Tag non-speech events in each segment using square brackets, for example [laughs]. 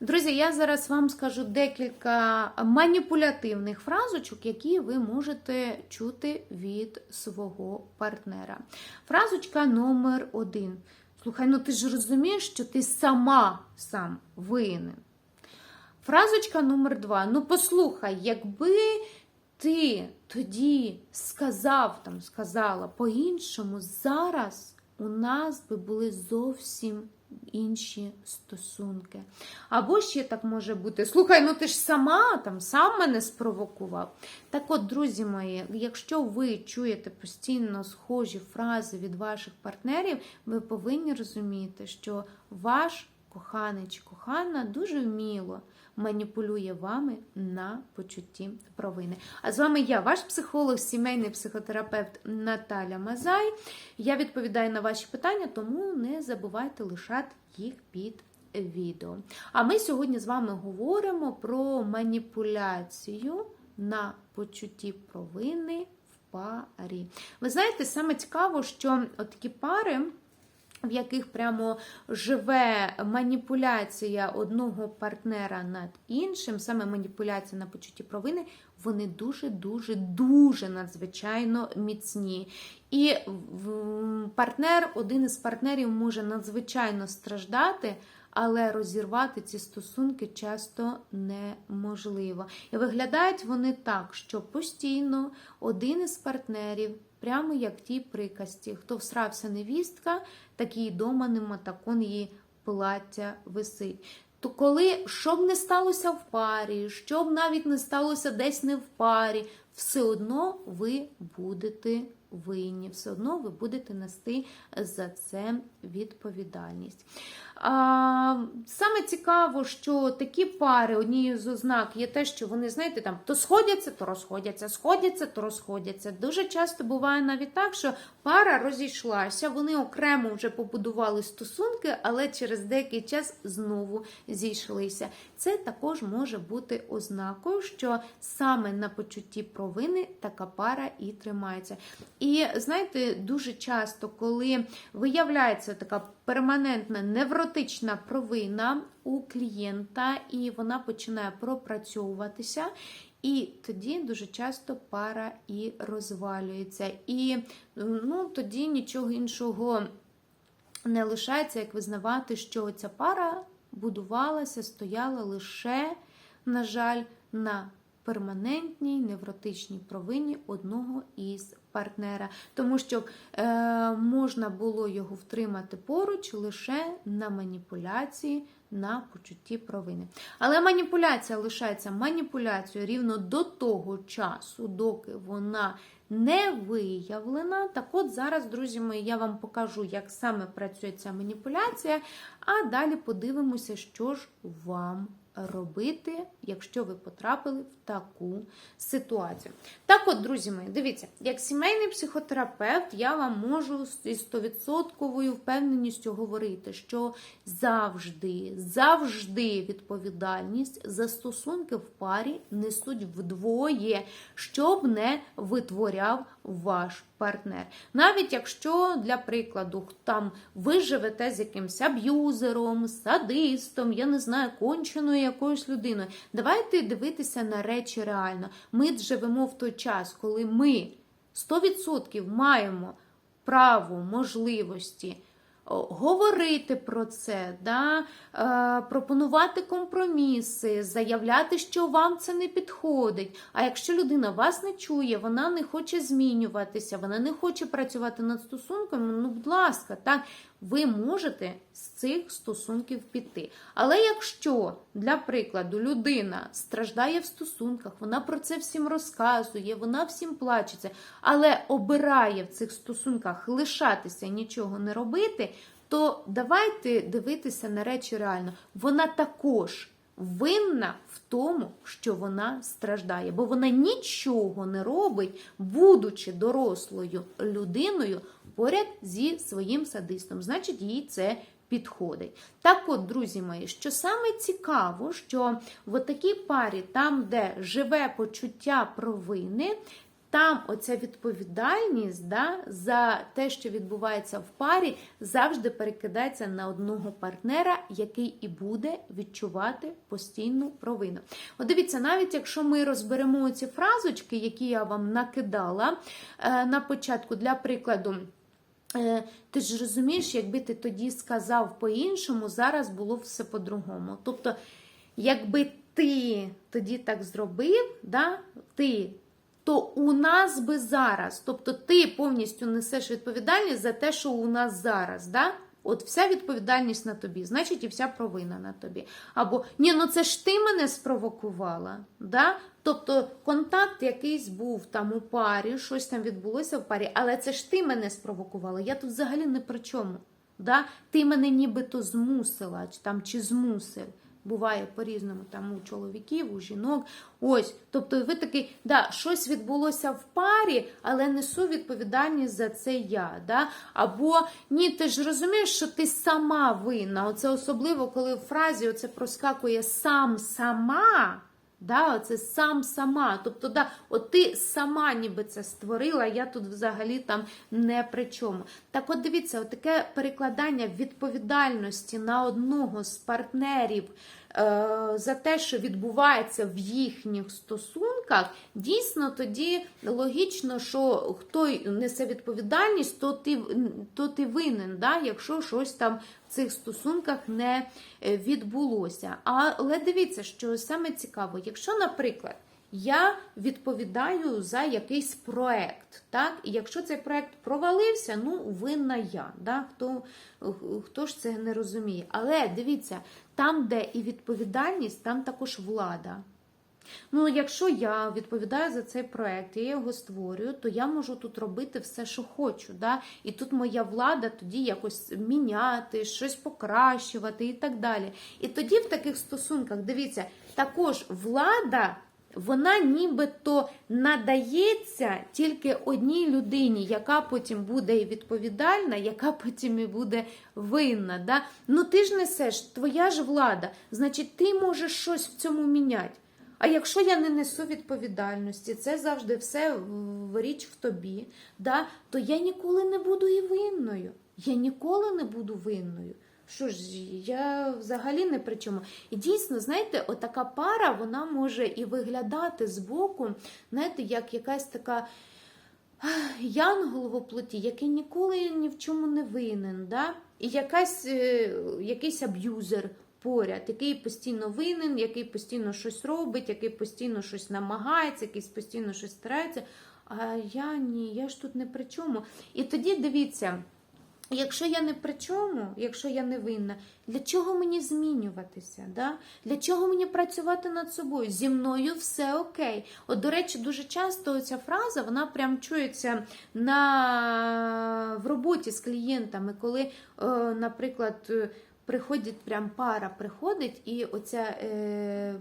Друзі, я зараз вам скажу декілька маніпулятивних фразочок, які ви можете чути від свого партнера. Фразочка номер один. Слухай, ну ти ж розумієш, що ти сама сам винен. Фразочка номер два. Ну, послухай, якби ти тоді сказав, там, сказала по-іншому, зараз у нас би були зовсім інші стосунки. Або ще так може бути: слухай, ну ти ж сама там сам мене спровокував. Так от, друзі мої, якщо ви чуєте постійно схожі фрази від ваших партнерів, ви повинні розуміти, що ваш коханий чи кохана дуже вміло маніпулює вами на почутті провини. А з вами я, ваш психолог, сімейний психотерапевт Наталя Мазай. Я відповідаю на ваші питання, тому не забувайте лишати їх під відео. А ми сьогодні з вами говоримо про маніпуляцію на почутті провини в парі. Ви знаєте, саме цікаво, що такі пари в яких прямо живе маніпуляція одного партнера над іншим, саме маніпуляція на почутті провини, вони дуже-дуже дуже надзвичайно міцні. І партнер, один із партнерів може надзвичайно страждати. Але розірвати ці стосунки часто неможливо. І виглядають вони так, що постійно один із партнерів, прямо як ті приказці, хто всрався невістка, такий дома нема, так он її плаття висить. То коли що б не сталося в парі, що б навіть не сталося десь не в парі, все одно ви будете винні, все одно ви будете нести за це відповідальність. А, Саме цікаво, що такі пари, однією з ознак є те, що вони, знаєте, там то сходяться, то розходяться, сходяться, то розходяться. Дуже часто буває навіть так, що пара розійшлася, вони окремо вже побудували стосунки, але через деякий час знову зійшлися. Це також може бути ознакою, що саме на почутті провини така пара і тримається. І знаєте, дуже часто, коли виявляється така перманентна невротична провина у клієнта, і вона починає пропрацьовуватися. І тоді дуже часто пара і розвалюється. І ну, тоді нічого іншого не лишається, як визнавати, що ця пара будувалася, стояла лише, на жаль, на перманентній невротичній провині одного із партнера, тому що е, можна було його втримати поруч лише на маніпуляції. На почутті провини. Але маніпуляція лишається маніпуляцією рівно до того часу, доки вона не виявлена. Так от зараз, друзі мої, я вам покажу, як саме працює ця маніпуляція, а далі подивимося, що ж вам робити, якщо ви потрапили в таку ситуацію. Так от, друзі мої, дивіться, як сімейний психотерапевт, я вам можу з 100% впевненістю говорити, що завжди, завжди відповідальність за стосунки в парі несуть вдвоє, щоб не витворяв ваш партнер. Навіть якщо, для прикладу, там ви живете з якимось аб'юзером, садистом, я не знаю, конченою якоюсь людиною. Давайте дивитися на речі реально. Ми живемо в той час, коли ми 100% маємо право, можливості. Говорити про це, да, е, пропонувати компроміси, заявляти, що вам це не підходить. А якщо людина вас не чує, вона не хоче змінюватися, вона не хоче працювати над стосунками, ну, будь ласка, так, ви можете з цих стосунків піти. Але якщо, для прикладу, людина страждає в стосунках, вона про це всім розказує, вона всім плачеться, але обирає в цих стосунках лишатися і нічого не робити, то давайте дивитися на речі реально. Вона також. Винна в тому, що вона страждає, бо вона нічого не робить, будучи дорослою людиною поряд зі своїм садистом. Значить, їй це підходить. Так от, друзі мої, що саме цікаво, що в такій парі, там, де живе почуття провини, там оця відповідальність да, за те, що відбувається в парі, завжди перекидається на одного партнера, який і буде відчувати постійну провину. От дивіться, навіть якщо ми розберемо ці фразочки, які я вам накидала е, на початку, для прикладу. Е, Ти ж розумієш, якби ти тоді сказав по-іншому, зараз було все по-другому. Тобто, якби ти тоді так зробив, да, ти, то у нас би зараз, тобто ти повністю несеш відповідальність за те, що у нас зараз. Да? От вся відповідальність на тобі, значить, і вся провина на тобі. Або ні, ну це ж ти мене спровокувала. Да? Тобто контакт якийсь був там у парі, щось там відбулося в парі, але це ж ти мене спровокувала. Я тут взагалі не при чому. Да? Ти мене нібито змусила, там чи змусив. Буває по-різному там у чоловіків, у жінок. Ось, тобто, ви такий, да, щось відбулося в парі, але несу відповідальність за це я. Да? Або ні, ти ж розумієш, що ти сама винна. Оце особливо, коли в фразі оце проскакує сам сама. Да, Оце сам сама. Тобто, да, от ти сама ніби це створила, я тут взагалі там не при чому. Так от дивіться, от таке перекладання відповідальності на одного з партнерів за те, що відбувається в їхніх стосунках, дійсно тоді логічно, що хто несе відповідальність, то ти, то ти винен, да, якщо щось там в цих стосунках не е, відбулося. Але дивіться, що саме цікаво, якщо, наприклад, я відповідаю за якийсь проект, так? І якщо цей проект провалився, ну винна я. Да? Хто, хто ж це не розуміє? Але дивіться, там, де і відповідальність, там також влада. Ну, якщо я відповідаю за цей проект, я його створюю, то я можу тут робити все, що хочу. Да? І тут моя влада тоді якось міняти, щось покращувати і так далі. І тоді в таких стосунках, дивіться, також влада. Вона нібито надається тільки одній людині, яка потім буде і відповідальна, яка потім і буде винна. Да? Ну ти ж несеш, твоя ж влада, значить, ти можеш щось в цьому міняти. А якщо я не несу відповідальності, це завжди все річ в тобі, да, то я ніколи не буду і винною. Я ніколи не буду винною. Що ж, я взагалі не при чому. І дійсно, знаєте, отака пара вона може і виглядати збоку, знаєте, як якась така янгол в оплоті, який ніколи ні в чому не винен. Да? І якась, е, якийсь аб'юзер поряд, який постійно винен, який постійно щось робить, який постійно щось намагається, який постійно щось старається. А я ні, я ж тут не при чому. І тоді дивіться. Якщо я не при чому, якщо я не винна, для чого мені змінюватися? Да? Для чого мені працювати над собою? Зі мною все окей. От, до речі, дуже часто ця фраза вона прям чується на... в роботі з клієнтами, коли, е, наприклад, приходить прям пара приходить, і оця е,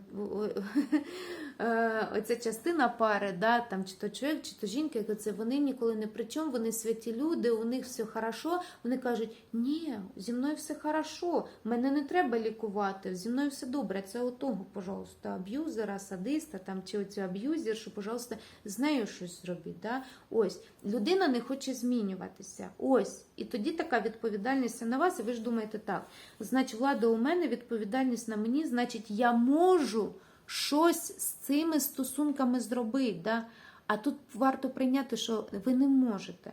[laughs] е, оця частина пари, да, там чи то чоловік, чи то жінка, яка це вони ніколи не при чому, вони святі люди, у них все хорошо. Вони кажуть, ні, зі мною все хорошо, мене не треба лікувати, зі мною все добре. Це отого, пожалуйста, аб'юзера, садиста там, чи оцю аб'юзершу, пожалуйста, з нею щось зробіть. Да? Ось, людина не хоче змінюватися. Ось. І тоді така відповідальність на вас, і ви ж думаєте так. Значить, влада у мене, відповідальність на мені, значить, я можу щось з цими стосунками зробити. Да? А тут варто прийняти, що ви не можете.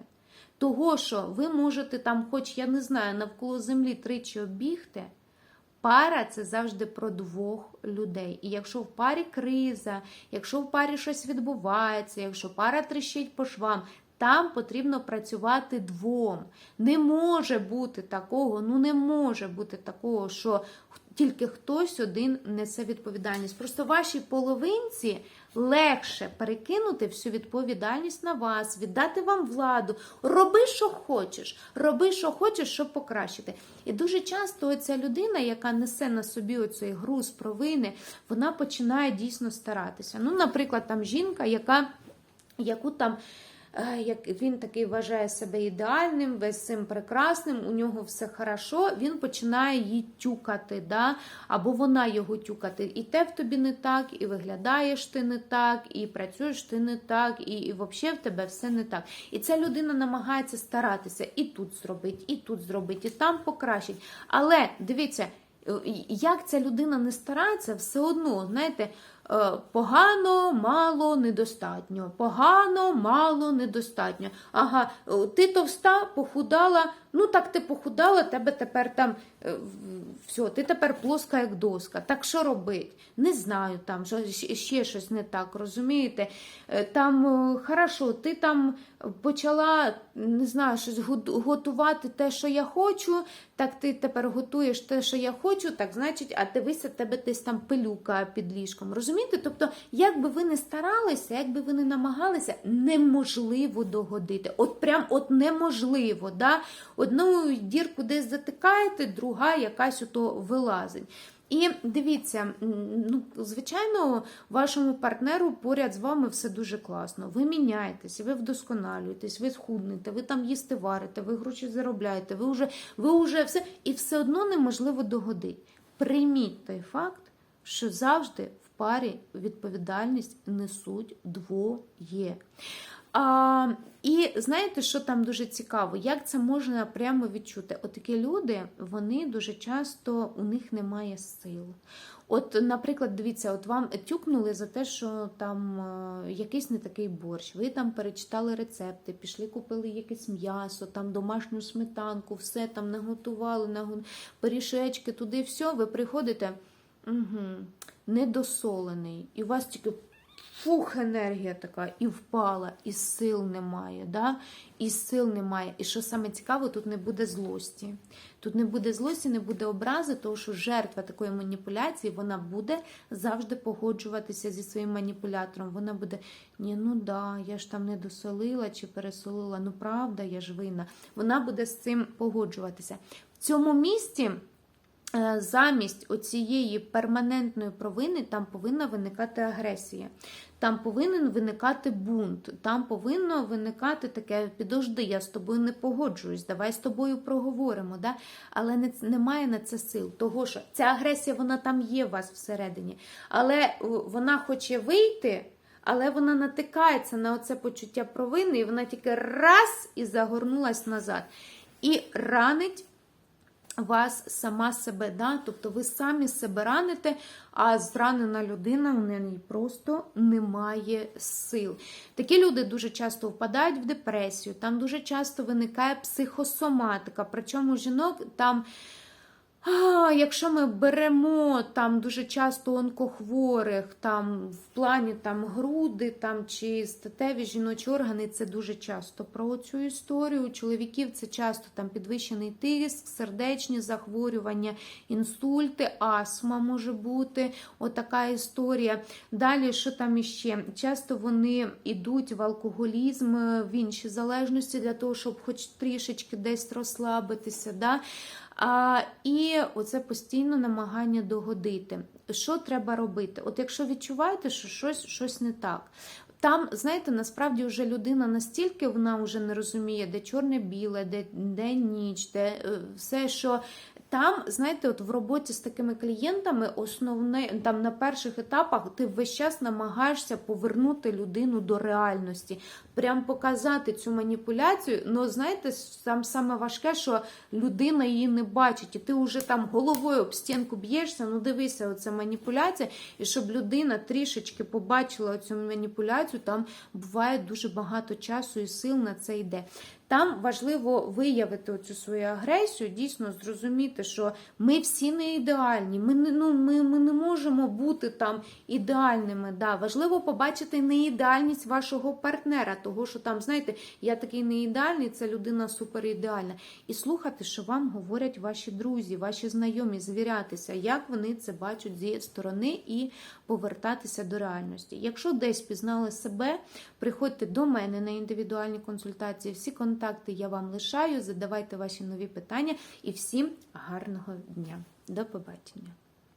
Того, що ви можете там, хоч я не знаю, навколо землі тричі обігти. Пара це завжди про двох людей. І якщо в парі криза, якщо в парі щось відбувається, якщо пара тріщить по швам, там потрібно працювати двом. Не може бути такого, ну не може бути такого, що тільки хтось один несе відповідальність. Просто вашій половинці легше перекинути всю відповідальність на вас, віддати вам владу. Роби, що хочеш, роби, що хочеш, щоб покращити. І дуже часто ця людина, яка несе на собі оцей груз провини, вона починає дійсно старатися. Ну, наприклад, там жінка, яка яку там. Е, як він такий вважає себе ідеальним, весь цим прекрасним, у нього все хорошо, він починає її тюкати, да? або вона його тюкати. І те в тобі не так, і виглядаєш ти не так, і працюєш ти не так, і, і взагалі в тебе все не так. І ця людина намагається старатися і тут зробити, і тут зробити, і там покращить. Але дивіться, е, як ця людина не старається, все одно, знаєте, погано, мало, недостатньо. Погано, мало, недостатньо. Ага, е, ти товста, похудала. Ну так ти похудала, тебе тепер там е, все, ти тепер плоска як доска. Так що робить? Не знаю, там що ще- щось не так, розумієте? Е, Там е, хорошо, ти там почала не знаю, щось готувати те, що я хочу. Так ти тепер готуєш те, що я хочу, так значить, а дивися, тебе десь там пилюка під ліжком. Розумієте? Тобто, як би ви не старалися, як би ви не намагалися, неможливо догодити. От прям от неможливо. Да? Одну дірку десь затикаєте, друга якась ото вилазить. І дивіться, ну звичайно, вашому партнеру поряд з вами все дуже класно. Ви міняєтесь, ви вдосконалюєтесь, ви схуднете, ви там їсти варите, ви гроші заробляєте, ви вже, ви вже все, і все одно неможливо догодити. Прийміть той факт, що завжди парі відповідальність несуть двоє. А, і знаєте, що там дуже цікаво? Як це можна прямо відчути? Отакі люди, вони дуже часто у них немає сил. От, наприклад, дивіться, от вам тюкнули за те, що там е, якийсь не такий борщ. Ви там перечитали рецепти, пішли, купили якесь м'ясо, там домашню сметанку, все там наготували, нагу- пиріжечки, туди все. Ви приходите угу, недосолений, і у вас тільки фух, енергія така, і впала, і сил немає. Да? І сил немає. І що саме цікаво, тут не буде злості. Тут не буде злості, не буде образи, тому що жертва такої маніпуляції вона буде завжди погоджуватися зі своїм маніпулятором. Вона буде: ні, ну да, я ж там не досолила чи пересолила, ну правда, я ж винна. Вона буде з цим погоджуватися. В цьому місці. Е, Замість оцієї перманентної провини там повинна виникати агресія, там повинен виникати бунт, там повинно виникати таке підожди, я з тобою не погоджуюсь, давай з тобою проговоримо. Да? Але не, немає на це сил. Того що ця агресія вона там є у вас всередині, але вона хоче вийти. Але вона натикається на оце почуття провини, і вона тільки раз і загорнулась назад. І ранить вас сама себе, да? тобто ви самі себе раните, а зранена людина в неї просто немає сил. Такі люди дуже часто впадають в депресію, там дуже часто виникає психосоматика. Причому жінок там. А, якщо ми беремо там дуже часто онкохворих, там в плані там груди там чи статеві жіночі органи, це дуже часто про цю історію. У чоловіків це часто там підвищений тиск, сердечні захворювання, інсульти, астма може бути. Отака історія. Далі, що там іще? Часто вони йдуть в алкоголізм, в інші залежності для того, щоб хоч трішечки десь розслабитися. Да? А, І оце постійно намагання догодити. Що треба робити? От якщо відчуваєте, що щось, щось не так. Там, знаєте, насправді вже людина настільки вона вже не розуміє, де чорне-біле, де, де ніч, де е, все, що там, знаєте, от в роботі з такими клієнтами, основне там на перших етапах ти весь час намагаєшся повернути людину до реальності, прям показати цю маніпуляцію. Ну, знаєте, там саме важке, що людина її не бачить, і ти вже там головою об стінку б'єшся. Ну, дивися, оце маніпуляція, і щоб людина трішечки побачила цю маніпуляцію, там буває дуже багато часу і сил на це йде. Там важливо виявити оцю свою агресію, дійсно зрозуміти, що ми всі не ідеальні, ми не, ну, ми, ми не можемо бути там ідеальними. Да. Важливо побачити неідеальність вашого партнера, того, що там, знаєте, я такий не ідеальний, це людина суперідеальна. І слухати, що вам говорять ваші друзі, ваші знайомі, звірятися, як вони це бачать зі сторони і повертатися до реальності. Якщо десь пізнали себе, приходьте до мене на індивідуальні консультації. Всі контакти я вам лишаю. Задавайте ваші нові питання і всім гарного дня. До побачення!